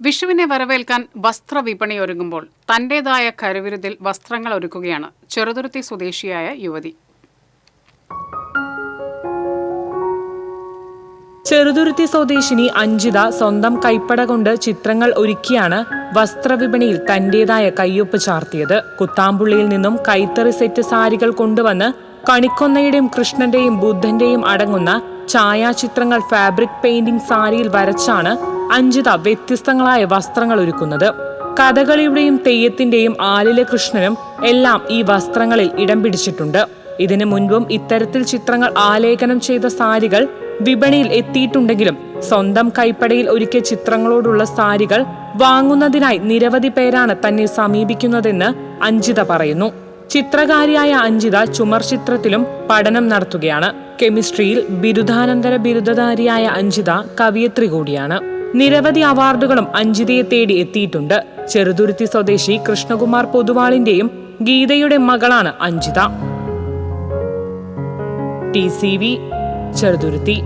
വിഷുവിനെ വരവേൽക്കാൻ വസ്ത്രവിപണി ഒരുങ്ങുമ്പോൾ തന്റേതായ കരുവിരുതിൽ വസ്ത്രങ്ങൾ ഒരുക്കുകയാണ് ചെറുതുരുത്തി സ്വദേശിയായ യുവതി. ചെറുതുരുത്തി സ്വദേശിനി അഞ്ജിത സ്വന്തം കൈപ്പട കൊണ്ട് ചിത്രങ്ങൾ ഒരുക്കിയാണ് വസ്ത്രവിപണിയിൽ തന്റേതായ കയ്യൊപ്പ് ചാർത്തിയത്. കുത്താമ്പുള്ളിയിൽ നിന്നും കൈത്തറി സെറ്റ് സാരികൾ കൊണ്ടുവന്ന് കണിക്കൊന്നയുടെയും കൃഷ്ണന്റെയും ബുദ്ധന്റെയും അടങ്ങുന്ന ഛായാചിത്രങ്ങൾ ഫാബ്രിക് പെയിന്റിംഗ് സാരിയിൽ വരച്ചാണ് അഞ്ജിത വ്യത്യസ്തങ്ങളായ വസ്ത്രങ്ങൾ ഒരുക്കുന്നത്. കഥകളിയുടെയും തെയ്യത്തിന്റെയും ആലിലെ കൃഷ്ണനും എല്ലാം ഈ വസ്ത്രങ്ങളിൽ ഇടം പിടിച്ചിട്ടുണ്ട്. ഇതിനു മുൻപും ഇത്തരത്തിൽ ചിത്രങ്ങൾ ആലേഖനം ചെയ്ത സാരികൾ വിപണിയിൽ എത്തിയിട്ടുണ്ടെങ്കിലും സ്വന്തം കൈപ്പടയിൽ ഒരുക്കിയ ചിത്രങ്ങളോടുള്ള സാരികൾ വാങ്ങുന്നതിനായി നിരവധി പേരാണ് തന്നെ സമീപിക്കുന്നതെന്ന് അഞ്ജിത പറയുന്നു. ചിത്രകാരിയായ അഞ്ജിത ചുമർ ചിത്രത്തിലും പഠനം നടത്തുകയാണ്. കെമിസ്ട്രിയിൽ ബിരുദാനന്തര ബിരുദധാരിയായ അഞ്ജിത കവിയത്രി കൂടിയാണ്. നിരവധി അവാർഡുകളും അഞ്ജിതയെ തേടി എത്തിയിട്ടുണ്ട്. ചെറുതുരുത്തി സ്വദേശി കൃഷ്ണകുമാർ പൊതുവാളിന്റെയും ഗീതയുടെ മകളാണ് Anjitha. T C V Cheruthuruthy.